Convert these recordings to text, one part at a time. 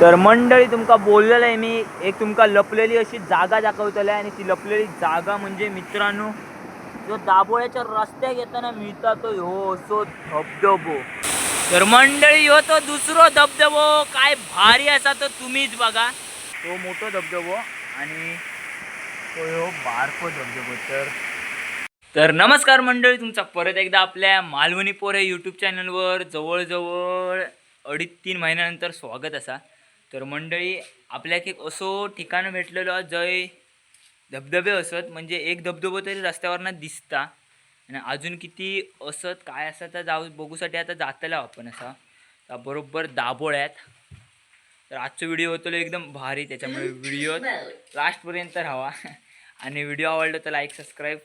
तर मंडळी तुमका बोललेलं आहे मी. एक तुमका लपलेली अशी जागा दाखवतले आणि ती लपलेली जागा म्हणजे मित्रांनो जो दाबोळ्याच्या रस्त्याक येताना मिळता तो हो असो धबधबो. तर मंडळी हो तो दुसरो धबधबो. काय भारी असा तो तुम्हीच बघा. तो मोठो धबधबो आणि तो हो बारको धबधबो. तर तर नमस्कार मंडळी तुमचा परत एकदा आपल्या मालवणी पोरे यूट्यूब चॅनलवर जवळजवळ अडीच तीन महिन्यानंतर स्वागत असा. तर मंडळी आपल्याक एक असो ठिकाण भेटलेलो जय धबधबे असत. म्हणजे एक धबधबो तरी रस्त्यावरनं दिसता. आणि अजून किती असत काय असं तर जाऊ बघूसाठी आता जातला आपण असा. तर बरोबर दाबोळ्यात तर आजचा व्हिडिओ होतो एकदम भारी त्याच्यामुळे व्हिडिओ लास्टपर्यंत राहावा. आणि व्हिडिओ आवडला तर लाईक सबस्क्राईब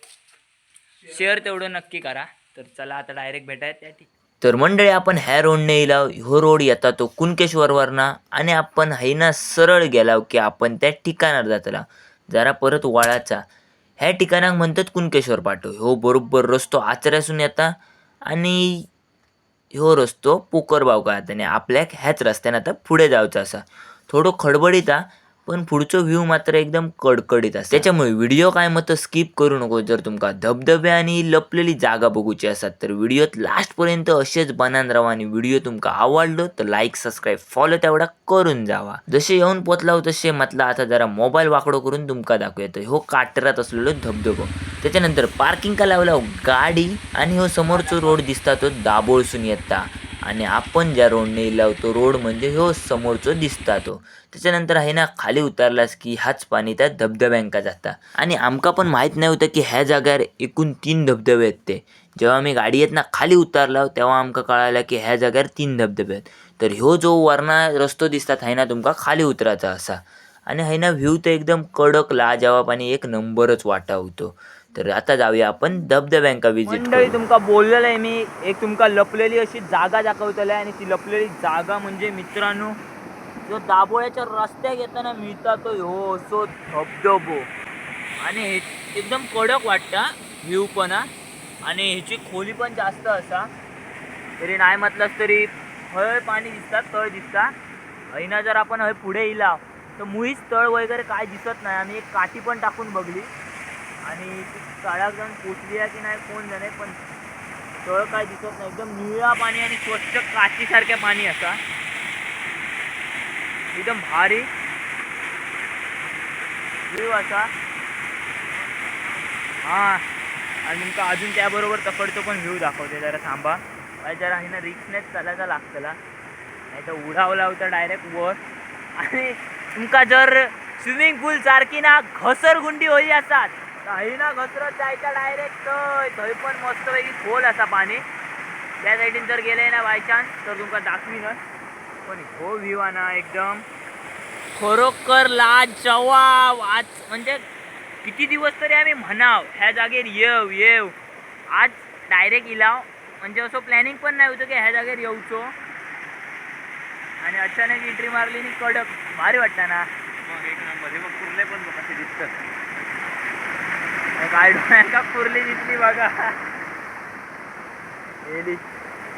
शेअर तेवढं नक्की करा. तर चला आता डायरेक्ट भेटायत त्या ठिकाणी तर मंडळी आपण ह्या रोडने येलाव ह्यो रोड येता तो कुणकेश्वरवरना. आणि आपण हैना सरळ गेलाव की आपण त्या ठिकाणावर जातला. जरा परत वाळाचा. ह्या ठिकाणाक म्हणतात कुणकेश्वर पाटो. ह्यो बरोबर रस्तो आचऱ्यासून येता. आणि ह्यो रस्तो पोकरबाव काळात आणि आपल्याक ह्याच रस्त्याने आता पुढे जावचा असा थोडं खडबडीत पण पुढचो व्ह्यू मात्र एकदम कडकडीत असा त्याच्यामुळे व्हिडिओ काय मत स्किप करू नको जर तुमका धबधबे आणि लपलेली जागा बघूची असतात. तर व्हिडिओत लास्टपर्यंत असेच बनान राहा आणि व्हिडिओ तुमका आवडलो तर लाईक सबस्क्राईब फॉलो तेवढा करून जावा. जसे येऊन पोचलाव तसे म्हटलं आता जरा मोबाईल वाकडो करून तुमका दाखवतो हो काटरात असलेलो धबधबो. त्याच्यानंतर पार्किंग का लावला गाडी आणि हो समोरचो रोड दिसता तो दाबोळसून येता. आणि आपण ज्या रोडने लावतो रोड म्हणजे ह्यो समोरचो दिसता तो. त्याच्यानंतर आहे ना खाली उतरलास की हाच पाणी त्या धबधब्यांका जाता. आणि आमका पण माहीत नाही होतं की ह्या जाग्यार एकूण तीन धबधबे आहेत ते. जेव्हा मी गाडयेत ना खाली उतरला तेव्हा आमका कळालं की ह्या जाग्यार तीन धबधबे आहेत. तर ह्यो जो वरना रस्तो दिसतात आहे ना तुमका खाली उतरायचा असा. आणि आहे ना व्ह्यू तर एकदम कडक लाजवाब आणि एक नंबरच वाटा होतो. तर आता जाऊया आपण धबधब्यांका विजिट मंडळी तुमका बोललेलं आहे मी. एक तुमका लपलेली अशी जागा दाखवतले आणि ती लपलेली जागा म्हणजे मित्रांनो जो दाबोळ्याच्या रस्त्याक येताना मिळता तो हो असो धबधबो. आणि एकदम कडक वाटता व्ह्यू पण आणि ह्याची खोली पण जास्त असा. तरी नाही म्हटलंच तरी हय पाणी दिसतात तळ दिसता हैना जर आपण हय पुढे येला तर मुळीच तळ वगैरे काय दिसत नाही. आम्ही एक काठी पण टाकून बघली. आणि ती जाऊन पोचली आहे की नाही कोण जाणे पण तळ काय दिसत नाही. एकदम निळा पाणी आणि स्वच्छ काचीसारख्या पाणी असा. एकदम भारी. व्ह्यू असा. हा. आणि तुमका अजून त्याबरोबर तकडतो पण व्ह्यू दाखवते जरा थांबा. जरा आहे ना रिक्सनेच चालायचा लागतला नाही तर उडावला होता डायरेक्ट वर. आणि तुमका जर स्विमिंग पूल सारखी ना घसरगुंडी होई असतात काही ना घसरत जायचा डायरेक्ट थंय थंय पण मस्तपैकी खोल असा पाणी. त्या साईडीन जर गेले ना बाय चान्स तर तुमका दाखवीनच. पण हो व्ह्यू आहे ना एकदम. खरोखर लाजवाब. आज म्हणजे किती दिवस तरी आम्ही म्हणाव ह्या जागेर येव येव. आज डायरेक्ट इलाव. म्हणजे असं प्लॅनिंग पण नाही होतं की ह्या जागेर येऊचो. आणि अचानक एंट्री मारली आणि कडक. भारी वाटतं ना. मग एक नंबर हे मग कुर्ले पण बघा डोळ्यांका कुर्ली दिसली बघा.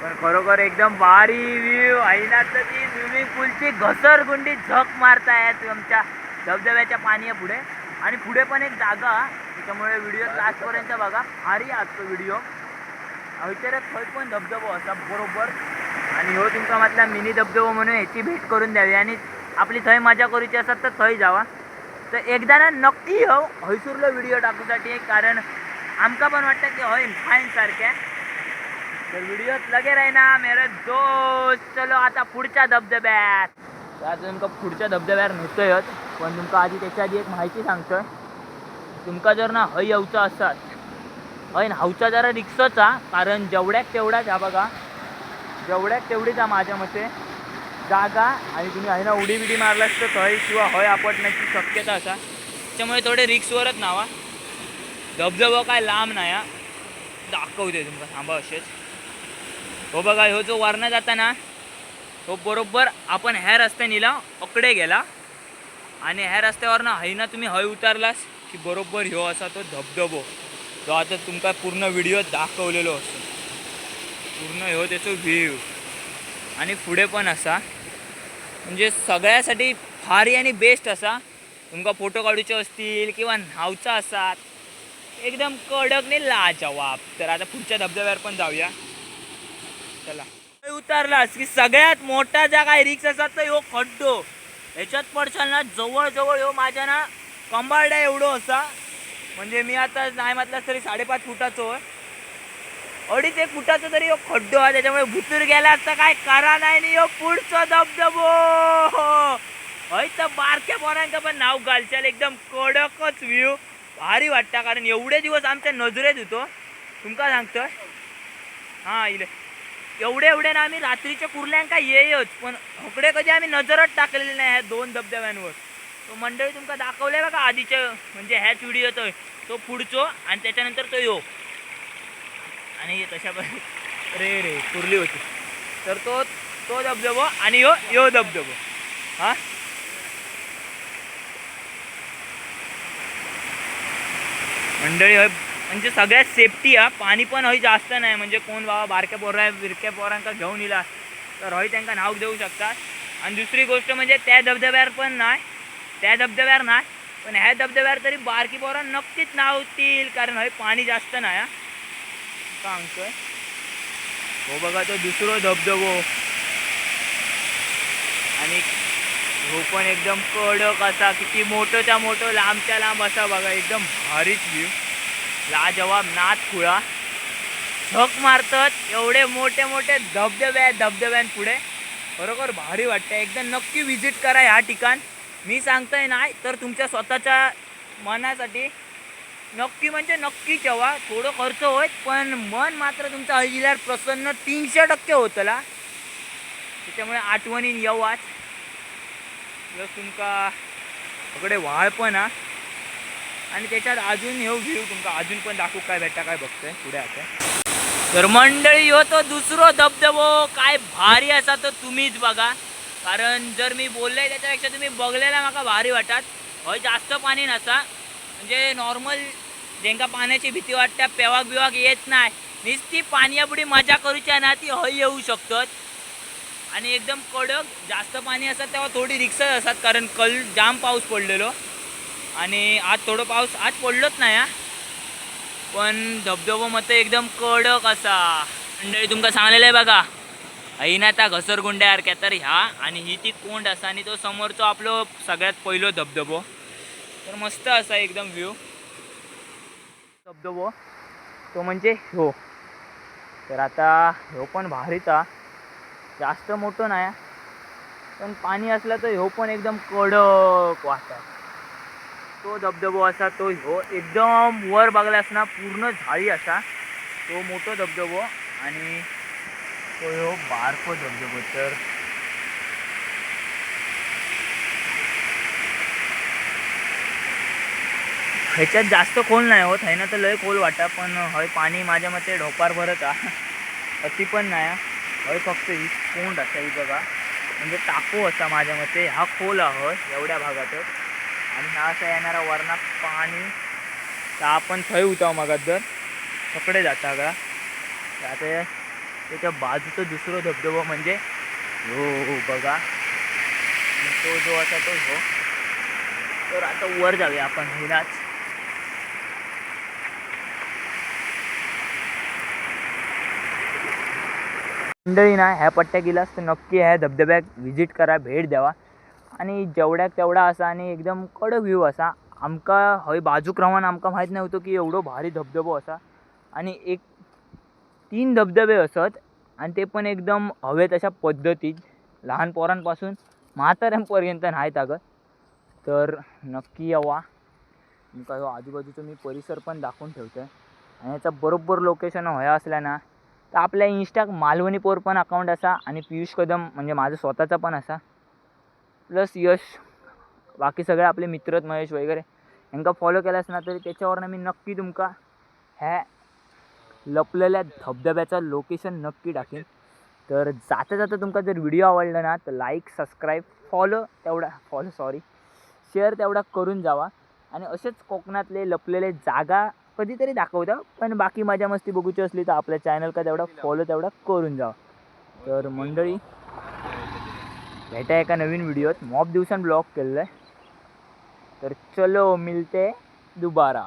पण खरोखर एकदम भारी व्ह्यू आहे ना तर ती स्विमिंग पूलची घसरगुंडी झक मारतायत आमच्या धबधब्याच्या पाण्या पुढे. आणि पुढे पण एक जागा. त्याच्यामुळे व्हिडिओ लास्टपर्यंत बघा. भारी असतो व्हिडिओ विचारत थंय पण धबधबो असा बरोबर. आणि हो तुमका म्हटला मिनी धबधबो म्हणून ह्याची भेट करून द्यावी. आणि आपली थंय मजा करूची असतात तर थंय जावा. तर एकदा ना नक्की हो हयसूरलो व्हिडिओ टाकूसाठी कारण आमका पण वाटतं की हय फाईन सारख्या. तर व्हिडिओत लगे राहीना मेरे दोस्त. चलो आता पुढच्या धबधब्यात. तर आता तुमका पुढच्या धबधब्यावर नेतोयच पण तुमका आधी त्याच्या आधी एक माहिती सांगतोय. तुमका जर ना हय येऊचं असत हय हावचा जरा रिक्सचा कारण जेवढ्याक तेवढाच हा बघा जेवढ्याक तेवढीच हा माझ्या मते जागा आणि तुम्ही आहे ना उडी बिडी मारलास तर तळी किंवा हय आपटण्याची शक्यता असा. त्याच्यामुळे थोडे रिक्सवरच नावा धबधबा काय लांब नाही हा. दाखवते तुमका थांबा असेच. हो बघा ह्यो जो वरना जाताना तो बरोबर आपण ह्या रस्त्यानेला अकडे गेला. आणि ह्या रस्त्यावरनं हैना तुम्ही हय उतारलास की बरोबर ह्यो असा तो धबधबो. जो आता तुमका पूर्ण व्हिडिओ दाखवलेलो असतो. पूर्ण ह्यो त्याचो व्ह्यू. आणि पुढे पण असा. म्हणजे सगळ्यासाठी भारी आणि बेस्ट असा. तुमका फोटो काढूचे असतील किंवा न्हावचा असात एकदम कडक नाही लाजवाब. तर आता पुढच्या धबधब्यावर पण जाऊया. चला. उतरलास की सगळ्यात मोठा ज्या काय रिक्स असतात तर ह्यो खड्डो. ह्याच्यात पडशाल ना जवळ जवळ ह्यो माझ्या ना कंबारड्या एवढो असा. म्हणजे मी आता नाही म्हटलं तरी साडेपाच फुटाचो. आहे अडीच एक फुटाचा तरी यो खड्डो आहे त्याच्यामुळे भुतूर गेला तर काय करा नाही आणि ह्यो पुढचा धबधबो! हय तर बारक्या पोरांका पण नाव घालचाल एकदम कडकच व्ह्यू भारी वाटता कारण एवढे दिवस आमच्या नजरेत होतो. तुमका सांगतोय? हां इले. एवढे एवढे ना आम्ही रात्रीच्या कुर्ल्यांका येयच पण हकडे कधी आम्ही नजरच टाकलेली नाही ह्या दोन धबधब्यांवर. तो मंडळी तुमका दाखवले बघा आधीच्या म्हणजे ह्याच व्हिडिओ तो पुढचो आणि त्याच्यानंतर तो यो. आणि तशा पण रे रे कुर्ली होती. तर तो तो धबधबो आणि यो यो धबधबो हा? मंडळी हय म्हणजे सगळ्यात सेफ्टी हा. पाणी पण हय जास्त नाही. म्हणजे कोण बाबा बारक्या पोरा बिरक्या पोरांका घेऊन येला तर हय त्यांना नाव देऊ शकतात. आणि दुसरी गोष्ट म्हणजे त्या धबधब्यावर पण नाही. त्या धबधब्यावर नाही. पण ह्या धबधब्यावर तरी बारकी पोरं नक्कीच नावतील कारण हय पाणी जास्त नाही हा सांगतोय. हो बघा तो दुसरो धबधबो. आणि हो पण एकदम कडक असा किती मोठंच्या मोठं लांबच्या लांब असा बघा एकदम भारीच व्ह्यू लाजवाब नाथ खुळा झक मारतात एवढे मोठे मोठे धबधबे आहेत धबधब्यांपुढे. बरोबर भारी वाटतं एकदम नक्की व्हिजिट करा ह्या ठिकाण. मी सांगतोय नाही तर तुमच्या स्वतःच्या मनासाठी नक्की म्हणजे नक्की जेव्हा थोडं खर्च होत पण मन मात्र तुमचं हळदीला प्रसन्न तीनशे टक्के होतला त्याच्यामुळे आठवणीन येवाच प्लस तुमका सगळे व्हाळ पण हा. आणि त्याच्यात अजून येऊ व्ह्यू तुमका. अजून पण दाखवू काय भेटता काय बघतोय. पुढे आता. तर मंडळी हो तो दुसरो धबधबो. काय भारी असा तो तुम्हीच बघा. कारण जर मी बोलले त्याच्यापेक्षा तुम्ही बघलेला माका भारी वाटत. हय जास्त पाणी नसा. म्हणजे नॉर्मल जेंका पाण्याची भीती वाटते पेवाक बिवाक येत नाही. नुसती पाण्यापुढे मजा करूच्या ना ती हय येऊ शकतात. आणि एकदम कडक जास्त पाणी असतात तेव्हा थोडी रिक्स असतात कारण कल जाम पाऊस पडलेलो. आणि आज थोडं पाऊस आज पडलोच नाही हा. पण धबधबो मत एकदम कडक असा. मंडळी तुमका सांगलेलं आहे बघा. ना त्या घसरगुंड्यासारख्या तर ह्या. आणि ही ती कोंड असा आणि तो समोरचो आपलो सगळ्यात पहिलो धबधबो. तर मस्त असा एकदम व्ह्यू धबधबो तो म्हणजे ह्यो. तर आता ह्यो पण भारीचा. जास्त मोठं नाही पण पाणी असलं तर ह्यो पण एकदम कडक वाटत तो धबधबो असा तो ह्यो एकदम वर बघल्यास ना पूर्ण झाडी असा. तो मोठो धबधबो आणि तो ह्यो बारको धबधबो. तर ह्याच्यात जास्त खोल नाही होत आहे ना तर लय खोल वाटा पण हय पाणी माझ्या मते ढोपार भरत हा अति पण नाही हय फक्त ही कोंड असा ही बघा. म्हणजे टाको असा माझ्या मते हा खोल आहोत एवढ्या भागातच आणि हा असा येणारा वरना पाणी तर आपण थंय उताव मागात जर सकडे जाता का? आता त्याच्या बाजूचं दुसरं धबधबा म्हणजे हो, हो बघा. तो जो असा तो हो. तर आता वर जाऊया आपण हिलाच. मंडळी ना ह्या पट्ट्या गेलास तर नक्की ह्या धबधब्याक व्हिजिट करा भेट द्यावा. आणि जेवढ्याक तेवढा असा आणि एकदम कडक व्ह्यू असा आमका हय बाजूक रावन आमकां माहीत नव्हतं की एवढो भारी धबधबो असा. आणि एक तीन धबधबे असत आणि ते पण एकदम हवेत अशा पद्धतीत लहान पोरांपासून म्हाताऱ्यांपर्यंत नाही अगं. तर नक्की यावा. तुमका हो आजूबाजूचा मी परिसर पण दाखवून ठेवतो आहे आणि याचा बरोबर लोकेशन हया असल्या ना तर आपल्या इन्स्टाक मालवणी पोर पण अकाउंट असा आणि पियुष कदम म्हणजे माझं स्वतःचा पण असा. प्लस यश बाकी सगळे आपले मित्र महेश वगैरे. यांका फॉलो केलास ना तरी त्याच्यावरनं मी नक्की तुमका ह्या लपलेल्या धबधब्याचं लोकेशन नक्की टाकेन तर जाता जाता तुमका जर व्हिडिओ आवडला ना तर लाईक सबस्क्राईब फॉलो तेवढा फॉलो सॉरी शेअर तेवढा करून जावा. आणि असेच कोकणातले लपलेले जागा कधीतरी दाखवता. पण बाकी मजा मस्ती बघूची असली तर आपल्या चॅनल का तेवढा फॉलो तेवढा करून जा तर मंडळी भेटा एका नवीन व्हिडिओत मॉप दिवसान ब्लॉग केलेलं आहे तर चलो मिलते दुबारा.